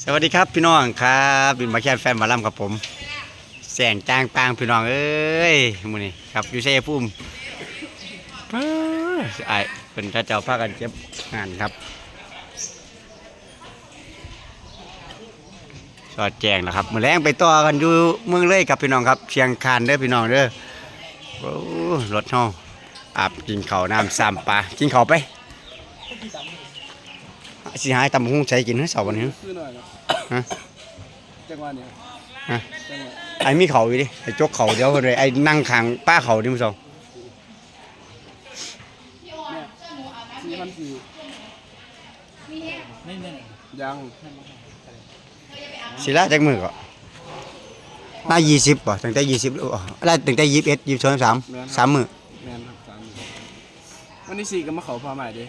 สวัสดีครับพี่น้องครับบินมาแค่แฟนมาล่ำครับผมแสงจ้างปางพี่น้องเอ้ยมูนี่ครับอยู่ชัยภูมิเอ้อไอ้เป็นพระเจ้าพากันเจ็บงานครับสอดแจงแล้วครับมือแรงไปต่อกันอยู่เมืองเลยครับพี่น้องครับเชียงคานเด้อพี่น้องเด้อรถเฮาอาบกินข้าวน้ำซ้ำปลากินข้าวไป สิหายตำบักหุ้งใช้กินให้เสาร์วันนี้ซื้อหน่อยเนาะฮะจังหวะเนี้ยฮะจังหวะไอ้มีเขาอยู่ดิไอ้จกเขาเดี๋ยวเลยไอ้นั่งขางป้าเขาดิมึงสองสี่พันสี่ยังศิลาจากมือก็มายี่สิบป่ะตั้งแต่ยี่สิบอะไรตั้งแต่ยี่สิบเอ็ดยี่สิบสองสามสามมือแมนครับสามวันที่สี่ก็มาเขาพาใหม่ดิ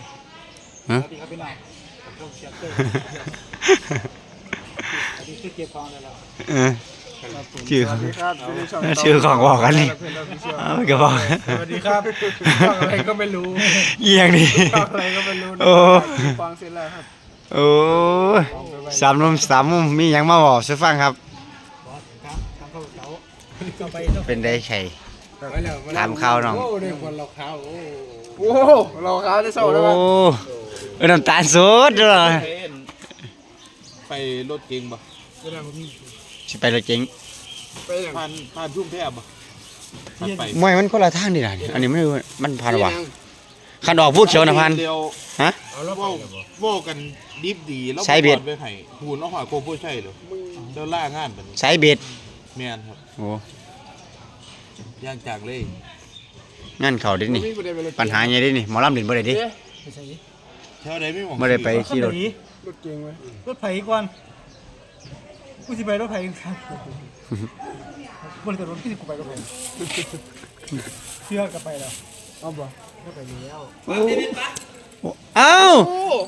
ฮะ สวัสดีครับพี่น้อง ผมเชียเตอร์อันนี้คือเก็บกองได้แล้วเออ ชื่อ สวัสดีครับชื่อของบอกกันนี่เอาไปก็บอกสวัสดีครับช่องอะไรก็ไม่รู้เยี่ยงนี่ ช่องอะไรก็ไม่รู้นะโอ้ ฟังเสร็จแล้วครับโอ้ยสามมุมสามมุมมีหยังมาบอกสุฟังครับเป็นได้ไข่ ถามข้าวน้อง โอ้ได้คนเราข้าวโอ้โอ้เราข้าวได้เศร้าโอ้แล้ว เออน้ำตาลสดเลยไปรถเก่งบ่เวลาผมมีสิไปเลยเจ๊งไปอย่างผ่านผ่านชุ่มแทบบ่ผ่านไปมวยมันคนละทางนี่ล่ะอันนี้ไม่รู้มันผ่านว่ะขันออกพูดเขียวนะพัน เดียวฮะ เอาแล้วว่าว่ากันดิบดีแล้วใช้เบ็ด ไปให้หูนเอาหอยโกโก้ใช่เหรอเจ้าล่างานแบบนี้สายเบ็ดแม่นครับโอ้ย่างจากเลยงั้นเขาดินี่ปัญหาไงดินี่หมอลำดินบ่ได้ดิเท่าใด ไม่หวังบ่ได้ไปขี่รถ รถเก่งไหมรถไถก่อนกูสิไปรถไถครับบนกับรถที่สิกูไปก็ไปเชื่อก็ไปแล้วเอาบ่ก็ไปแล้วเอ้า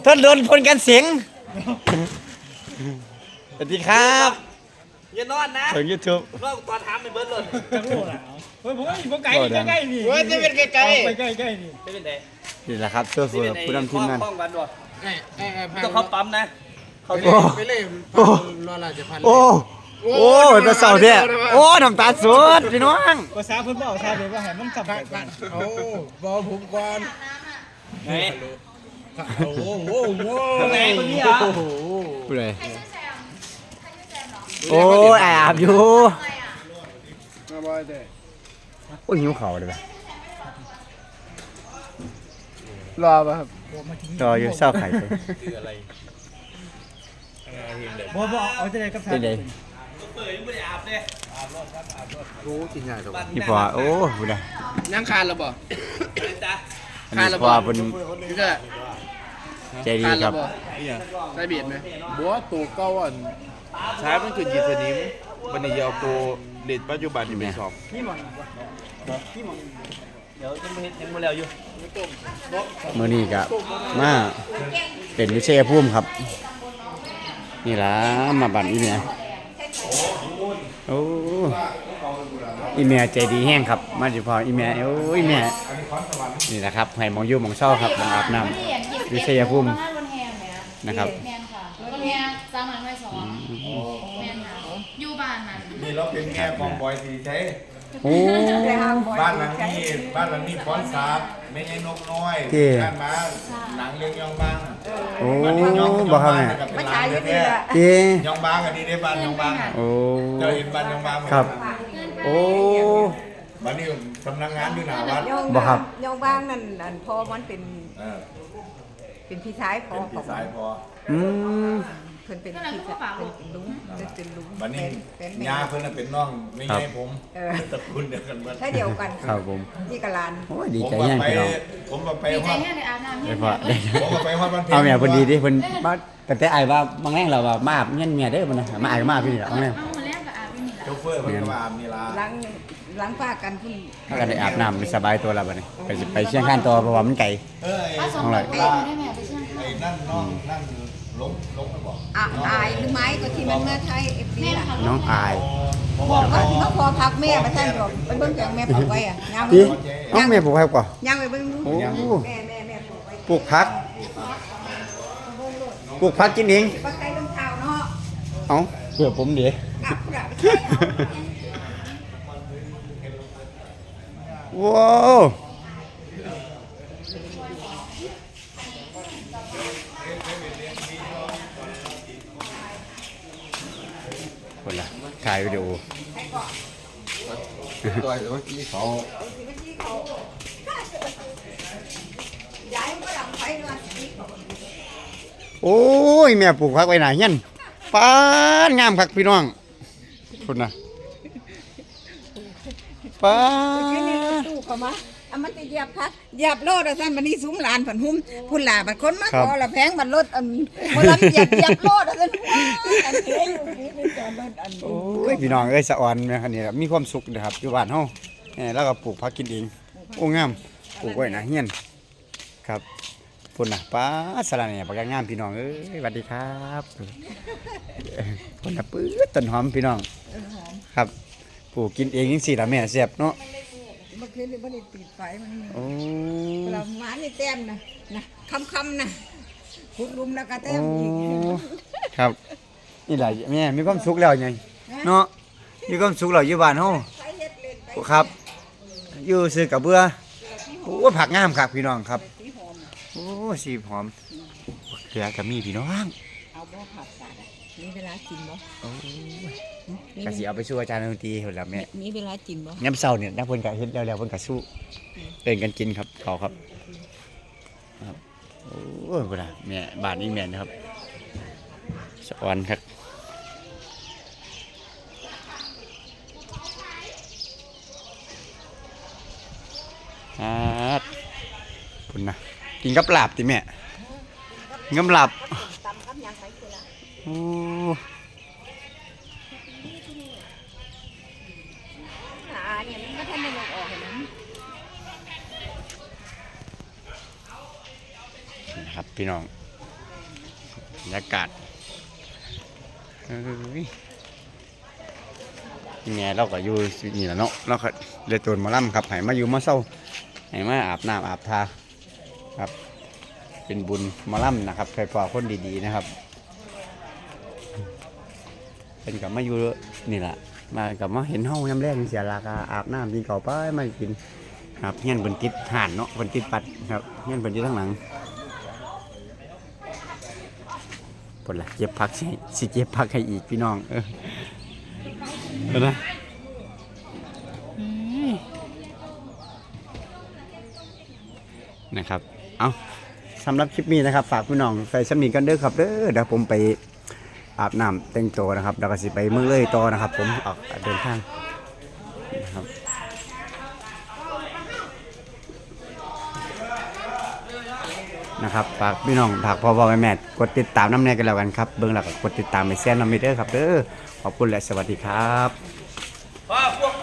ท่านโดนพลกันเสียง สวัสดีครับอย่านอนนะทาง YouTube รอบตอนถามไปเบิร์ดเลยจังโลดอะเฮ้ยผมว่าอยู่ไกลบ่ดังใกล้ๆนี่เฮ้ยจะเป็นไกลไปใกล้ๆนี่ๆเป็นไง นี่แหละครับเสื้อเฟือผู้นำทีมงาน ป้องกันด้วยไอ้ไอ้ไอ้พันต้องเข้าปั๊มนะไปเล่ไปเล่รอราชพันโอ้ โอ้ยตาเสาเนี่ยโอ้น้ำตาลสดพี่น้องภาษาเพิ่นบอกซาเดี๋ยวว่าให้มันกลับไปกันโอ้บอผมก่อนไหนโอ้โหโอ้โหไหนคนนี้เหรอผู้ใดโอ้ยอาบอยู่ มาบอยเด้โอ้ยหิวเข่าวเลยป่ะ รอป่ะครับรออยู่เศร้าไข่ไปคืออะไรบ่บ่เอาจะได้กับทาเป็นไงเปิดยังไม่ได้อาบเลยรู้กินใหญ่ตัวนี่พอโอ้ผู้ใดยังคานแล้วบ่จ้ะอันนี้พอเป็นนี่ก็ใจดีคานคแล้รัวบ บ่เนี่ยได้เบียดไหมบัวตัวเก้าอันใช้มันคือยีสนิมวันนี้เอาตัวเลดปัจจุบันนี่ไปสอบนี่มัน เดี๋ยวยังไม่ยังไม่แล้วอยู่มื่อนี้ก็มาเป็นวิเชยภูมิครับ นี่ล่ะมาบันอีเมียโอ้อีเมียใจดีแห้งครับ มาดิพออีเมียโอ้อีเมียนี่แหละครับให้หมองอยู่หมองเศร้าครับหมองอาบน้ำวิเชยภูมินะครับแมนค่ะรถแมนสามหลังไม่สองแมนค่ะอยู่บ้านนั้นนี่เราเป็นแค่ของบอยสีใช้ โอ้ บ้านหลังนี้บ้านหลังนี้พรสาบไม่ใช่นกน้อยที่บ้านมาหนังเรื่องยองบางโอ้บ้านนี้ยองบ่ครับแม่กับเป็นหลานแท้เจ้ๆยองบางอันนี้ได้บ้านยองบางโอ้ เจ้าเห็นบ้านยองบางไหมครับ โอ้ บ้านนี้สำนักงานอยู่หน้าวัดยองบ่ครับ ยองบ้างนั่นอันพอมันเป็นเออเป็นพี่ชายพอเป็นพี่สายพออืม เพิ่นเป็นพี่ชายเป็นเป็นลุงเป็นเป็นลุงบ้านนี้เป็นแม่ยาเพิ่นน่ะเป็นน้องไม่ครับใช่ผมเออตระกูลเดียวกันหมดใช่เดียวกันครับผม นี่กะลานโอ้ยดีผมใจว่าแห้งไปพี่น้องผมว่าไปดีใจฮอดแค่ในอาบน้ำได้เนี่ยพอได้ผมว่าไปฮอดบ้านเพชรเอาเมียเพนดีดิเพิ่นมาแต่แต่อายว่าบางแรงเราว่ามาอาบเงี้ยเมียเด้อมันนะมาอายก็มาพี่นี่ล่ะบางแรงเอาหมดแล้วก็อาบไปนี่แหละโชเฟอร์เพิ่นก็มาอาบนี่ล่ะหลังหลังป้ากันพุ่นถ้ากันได้อาบน้ำได้สบายตัวแล้วบัดนี้ไปสิไปเชียงคานต่อเพราะว่ามันไกล เอ้ยเอาสองของร้อะอไรยไปได้แม่ไปเชื่อไอ้นั่นน้องนั่น ล้มล้มไปบอกอะอายหรือไม้ก็ที่มันเมื่อไทยเอฟซีแม่ล่ะค่ะน้องอาย บอกว่าที่มาพอพักแม่มาท่านบอกไปเบิ่งแกงแม่ปลูกไว้อะย่างไปพี่เบิ่งน้องแม่ปลูกให้กว่าย่างไปเบิ่งดูโอ้แม่แม่แม่ปลูกไว้ปลูกผักปลูกผักกินเองปักไก่ต้นเท้าเนาะเอ้าเพื่อผมเดี๋ยวว้าวคนละ ถ่ายวิดีโอตัวเมื่อกี้เขาโอ้ย แม่ปลูกพักไว้หนาเฮียนปานงามคักพี่น้องคุณนะปาขึ้นนี่นตู้เขามาเอามันจะเหยียบพักเหยียบโลดอะซั่นบัดนี้ซุ้มหลานผันหุ้มพุ่นหลาบัดคนมาขอละแพงบัดรถอันบ่รับเหยียบเหยียบโลดอะซั่นอันเฮ้ยอยู่นี่เป็นจอดรถอัน โอ้ยพี่น้องเอ้ยสะอ่อนแม่คันนี้มีความสุขนะครับอยู่บ้านเฮาแหมแล้วก็ปลูกพักกินเองโอ้งามปลูกไว้หนาเฮียนครับพุ่นนะป้าสลัดเนี่ยปากกางามพี่น้องเอ้ยสวัสดีครับพุ่นนะปื้ดต้นหอมพี่น้องครับปลูกกินเองจังซี่ล่ะแม่แซ่บเนาะเมื่อคืนนี่บ่ได้ปิดไฟมันมีโอ้เราหมานี่แต้มนะนะคำๆนะขุดหลุมแล้วก็แต้โอ้มอีกครับ นี่แหละแม่มีความสุขแล้วไงเนาะมีความสุขแล้วอยู่บ้านเฮาใช้เฮ็ดเล่นไปครับ อยู่ซื้อกับเบื่อโอ้ผักงามครับพี่น้องครับสีหอมโอ้สีหอมเขือกับมีพี่น้องเอาบ่ผัดกันมีเวลากินบ่โอ้กะสิเอาไปสู้อาจารย์ดนตรีเห็นแล้วแม่มีเวลากินบ่ย้ำเศร้าเนี่ยนักเพิ่นกะเฮ็ดแล้วแล้วเพิ่นกะสู้เล่นกันกินครับเขาครับครับโอ้ยพุ่นน่ะแม่บ้านนี้แม่นะครับสะออนครับ ครับพุ่นะกินกับหลาบติแม่กินกับลาบตำกับหยังไปคือละโอ้หาเนี่ยมันบ่ทันได้ลงออกเห็นมั้ยนะครับพี่น้องบรรยากาศเอ้ยแง่เราก็อยู่นี่แหละเนาะเราก็เลยตัวมาล่ำครับให้มาอยู่มาเศร้า ให้มาอาบน้ำอาบทาครับ เป็นบุญมาล่ำนะครับใครพอคนดีๆนะครับเป็นกับมาอยู่นี่แหละมากับมาเห็นห้องยำแรกเสียราคาอาบน้ำกินเก่าไปมากินครับเงี้ยนบนติดห่านเนาะบนติดปัดครับเงี้ยนบนติดทั้างหลังปนละเก็บผักสิสิเก็บผักให้อีกพี่น้องเออเอานะ นะครับ เอาสำหรับคลิปนี้นะครับ ฝากพี่น้องใส่สมีกันเด้อครับเด้อเดี๋ยวผมไปอาบน้ำแต่งตัวนะครับแล้วก็สิไปเมืองเลยต่อนะครับ ผมออกเดินทางนะครับนะครับฝากพี่น้องฝากพ่อพ่อแม่แม่กดติดตามน้ำแน่กันแล้วกันครับเบื้องหลักกดติดตามไปแซนน้ำมิเตอร์ครับเด้อขอบคุณและสวัสดีครับ